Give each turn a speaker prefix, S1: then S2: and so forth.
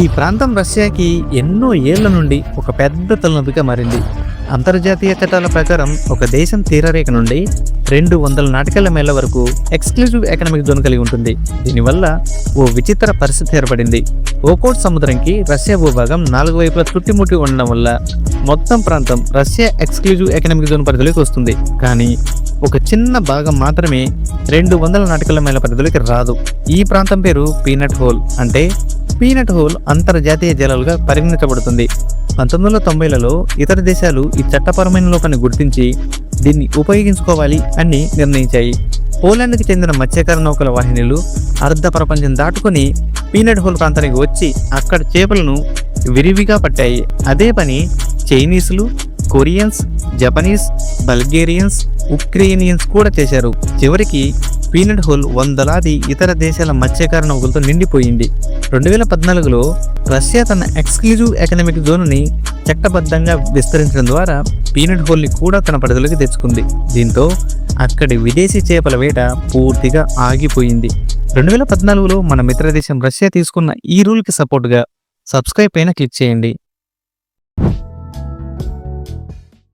S1: ఈ ప్రాంతం రష్యాకి ఎన్నో ఏళ్ళ నుండి ఒక పెద్ద తలనొప్పిగా మారింది. అంతర్జాతీయ చట్టాల ప్రకారం ఒక దేశం తీరరేఖ నుండి రెండు వందల నాటకాల మేళ్ళ వరకు ఎక్స్క్లూజివ్ ఎకనామిక్ జోన్ కలిగి ఉంటుంది. దీనివల్ల ఓ విచిత్ర పరిస్థితి ఏర్పడింది. ఓకోట్ సముద్రంకి రష్యా భూభాగం నాలుగు వైపులా చుట్టుముట్టి ఉండడం వల్ల మొత్తం ప్రాంతం రష్యా ఎక్స్క్లూజివ్ ఎకనామిక్ జోన్ పరిధిలోకి వస్తుంది. కానీ ఒక చిన్న భాగం మాత్రమే రెండు వందల నాటకాల మేళ పరిధిలోకి రాదు. ఈ ప్రాంతం పేరు పీనట్ హోల్ అంటే పీనట్ హోల్ అంతర్జాతీయ జలాలుగా పరిగణించబడుతుంది. పంతొమ్మిది వందల తొంభైలలో ఇతర దేశాలు ఈ చట్టపరమైన లోకాన్ని గుర్తించి దీన్ని ఉపయోగించుకోవాలి అని నిర్ణయించాయి. పోలాండ్కి చెందిన మత్స్యకార నౌకల వాహినులు అర్ధ ప్రపంచం దాటుకొని పీనట్ హోల్ ప్రాంతానికి వచ్చి అక్కడ చేపలను విరివిగా పట్టాయి. అదే పని చైనీసులు కొరియన్స్ జపనీస్ బల్గేరియన్స్ ఉక్రేనియన్స్ కూడా చేశారు. చివరికి పీనట్ హోల్ వందలాది ఇతర దేశాల మత్స్యకార నౌకలతో నిండిపోయింది. రెండు వేల పద్నాలుగులో రష్యా తన ఎక్స్క్లూజివ్ ఎకనామిక్ జోన్ని చట్టబద్ధంగా విస్తరించడం ద్వారా పీనట్ హోల్ని కూడా తన పరిధిలోకి తెచ్చుకుంది. దీంతో అక్కడి విదేశీ చేపల వేట పూర్తిగా ఆగిపోయింది. రెండు వేల పద్నాలుగులో మన మిత్రదేశం రష్యా తీసుకున్న ఈ రూల్కి సపోర్ట్గా సబ్స్క్రైబ్ పైన క్లిక్ చేయండి.